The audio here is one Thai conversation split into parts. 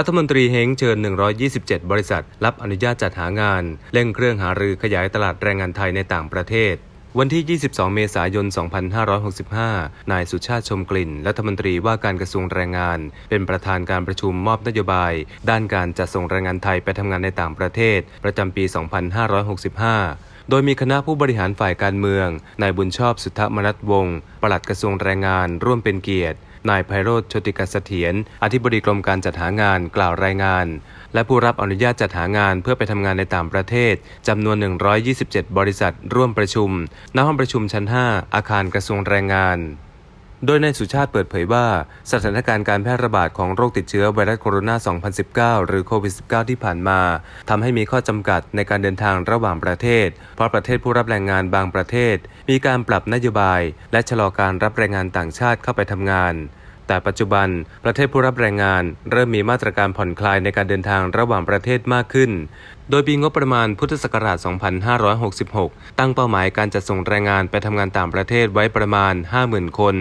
รัฐมนตรีเฮงเชิญ 127 บริษัท รับอนุญาตจัดหางาน เร่งเครื่องหารือขยายตลาดแรงงานไทยในต่างประเทศวันที่ 22 เมษายน 2565 นายสุชาติชมกลิ่น รัฐมนตรีว่าการกระทรวงแรงงาน เป็นประธานการประชุมมอบนโยบาย ด้านการจัดส่งแรงงานไทยไปทำงานในต่างประเทศ ประจำปี 2565 โดยมีคณะผู้บริหารฝ่ายการเมือง นายบุญชอบสุทธมนัทวงศ์ปลัดกระทรวงแรงงานร่วมเป็นเกียรติ นายไพโรธชติกเสถียรอธิบดีกรมการจัดหางานกล่าวรายงาน และผู้รับอนุญาตจัดหางานเพื่อไปทำงานในต่างประเทศจำนวน 127 บริษัทร่วมประชุมณห้องประชุมชั้น 5 อาคารกระทรวงแรงงาน โดยนายสุชาติเปิดเผยว่า สถานการณ์การแพร่ระบาดของโรคติดเชื้อไวรัสโคโรนา 2019 หรือโควิด -19 ที่ผ่านมาทำให้มีข้อจำกัดในการเดินทางระหว่างประเทศ เพราะประเทศผู้รับแรงงานบางประเทศ มีการปรับนโยบาย และชะลอการรับแรงงานต่างชาติเข้าไปทำงาน แต่ปัจจุบันประเทศผู้รับแรงงาน เริ่มมีมาตรการผ่อนคลายในการเดินทางระหว่างประเทศมากขึ้น โดยปีงบประมาณพุทธศักราช 2566 ตั้งเป้าหมายการจัดส่งแรงงานไปทำงานต่างประเทศไว้ประมาณ 50,000 คน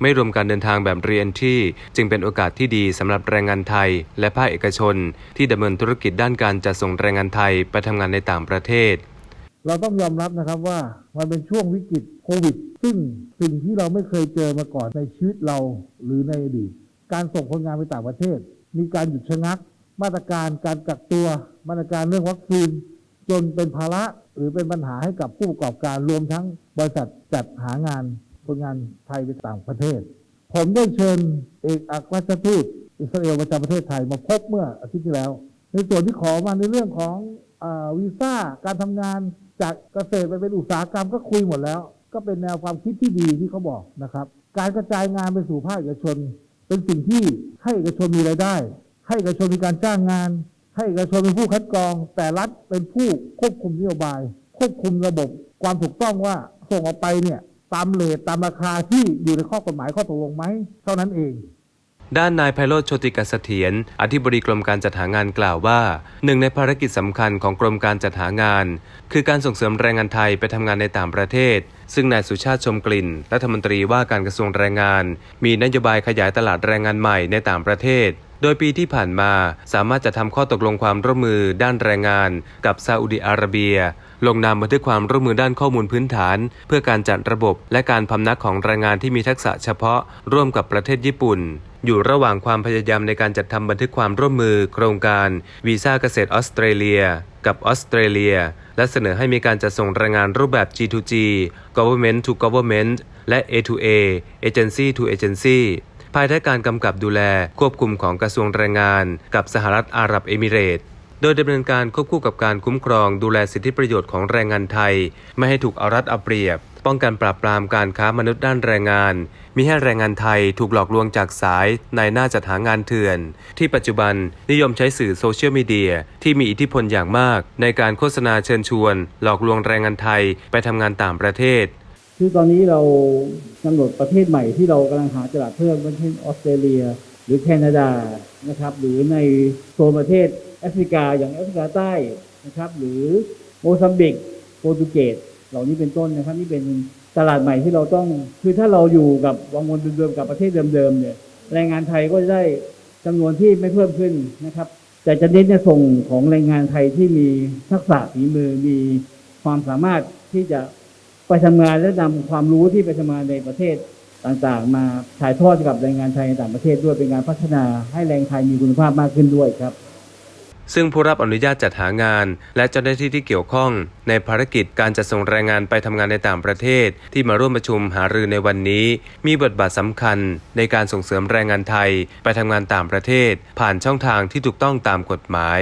ไม่รวมการเดินทางแบบเรียนที่จึงเป็นโอกาสที่ดีสำหรับแรงงานไทย และภาคเอกชน ที่ดำเนินธุรกิจด้านการจัดส่งแรงงานไทยไปทำงานในต่างประเทศ เราต้องยอมรับนะครับว่ามันเป็นช่วงวิกฤตโควิด ซึ่งสิ่งที่เราไม่เคยเจอมาก่อนในชีวิตเราหรือในอดีต การส่งคนงานไปต่างประเทศ มีการหยุดชะงัก มาตรการการกักตัว มาตรการเรื่องวัคซีน จนเป็นภาระหรือเป็นปัญหาให้กับผู้ประกอบการรวมทั้งบริษัทจัดหางานคนงานไทยไปต่างประเทศ ผมได้เชิญเอกอัครราชทูตอิสราเอลประจำประเทศไทยมาพบเมื่ออาทิตย์ที่แล้ว ในส่วนที่ขอมาในเรื่องของอวีซ่าการทำงาน จากเกษตรไปเป็นอุตสาหกรรมก็คุยหมดแล้ว ก็เป็นแนวความคิดที่ดีที่เขาบอกนะครับ การกระจายงานไปสู่ภาคเอกชน เป็นสิ่งที่ให้เอกชนมีรายได้ ให้เอกชนมีการจ้างงาน ให้เอกชนเป็นผู้คัดกรอง แต่รัฐเป็นผู้ควบคุมนโยบาย ควบคุมระบบ ความถูกต้องว่าส่งออกไปเนี่ยตามเลทตามราคาที่อยู่ในข้อกฎหมายข้อตกลงไหมเท่านั้นเอง ด้านนายไพโรธโชติกเสถียรอธิบดีกรมการจัดหางานกล่าวว่า หนึ่งในภารกิจสำคัญของกรมการจัดหางาน คือการส่งเสริมแรงงานไทยไปทำงานในต่างประเทศ ซึ่งนายสุชาติชมกลิ่น รัฐมนตรีว่าการกระทรวงแรงงาน มีนโยบายขยายตลาดแรงงานใหม่ในต่างประเทศ โดยปีที่ผ่านมาสามารถจะทำข้อตกลงความร่วมมือด้านแรงงาน กับซาอุดิอาระเบีย ลงนามบันทึกความร่วมมือด้านข้อมูลพื้นฐาน เพื่อการจัดระบบและการพำนักของแรงงานที่มีทักษะเฉพาะ ร่วมกับประเทศญี่ปุ่น อยู่ระหว่างความพยายามในการจัดทำบันทึกความร่วมมือ โครงการวีซ่าเกษตรออสเตรเลีย กับออสเตรเลีย และเสนอให้มีการจัดส่งแรงงานรูปแบบ G2G Government to Government และ A2A Agency to Agency ภายใต้การกำกับดูแลควบคุมของกระทรวงแรงงาน กับสหรัฐอาหรับเอมิเรตโดยดำเนินการควบคู่กับการคุ้มครองดูแลสิทธิประโยชน์ของแรงงานไทย ไม่ให้ถูกเอารัดเอาเปรียบ ป้องกันปราบปรามการค้ามนุษย์ด้านแรงงานมิให้แรงงานไทยถูกหลอกลวงจากสายในหน้าจัดหางานเถื่อน ที่ปัจจุบันนิยมใช้สื่อโซเชียลมีเดียที่มีอิทธิพลอย่างมาก ในการโฆษณาเชิญชวน หลอกลวงแรงงานไทยไปทำงานต่างประเทศคือตอนนี้เรากำหนดประเทศใหม่ที่เรากำลังหาตลาดเพิ่มประเทศออสเตรเลีย หรือแคนาดานะครับ หรือในโซนประเทศแอฟริกาอย่างแอฟริกาใต้นะครับ หรือโมซัมบิกโปรตุเกส เหล่านี้เป็นต้นนะครับนี่เป็นตลาดใหม่ที่เราต้อง คือถ้าเราอยู่กับวังวนเดิมๆกับประเทศเดิมๆเนี่ยแรงงานไทยก็จะได้จำนวนที่ไม่เพิ่มขึ้นนะครับ แต่จะเน้นในส่งของแรงงานไทยที่มีทักษะฝีมือมีความสามารถที่จะไปทำงานและนำความรู้ที่ไปทำงานในประเทศต่างๆ มาถ่ายทอดกับแรงงานไทยในต่างประเทศด้วยเป็นการพัฒนาให้แรงไทยมีคุณภาพมากขึ้นด้วยครับ ซึ่งผู้รับอนุญาตจัดหางาน และเจ้าหน้าที่ที่เกี่ยวข้อง ในภารกิจการจัดส่งแรงงานไปทำงานในต่างประเทศ ที่มาร่วมประชุมหารือในวันนี้ มีบทบาทสำคัญ ในการส่งเสริมแรงงานไทย ไปทำงานต่างประเทศ ผ่านช่องทางที่ถูกต้องตามกฎหมาย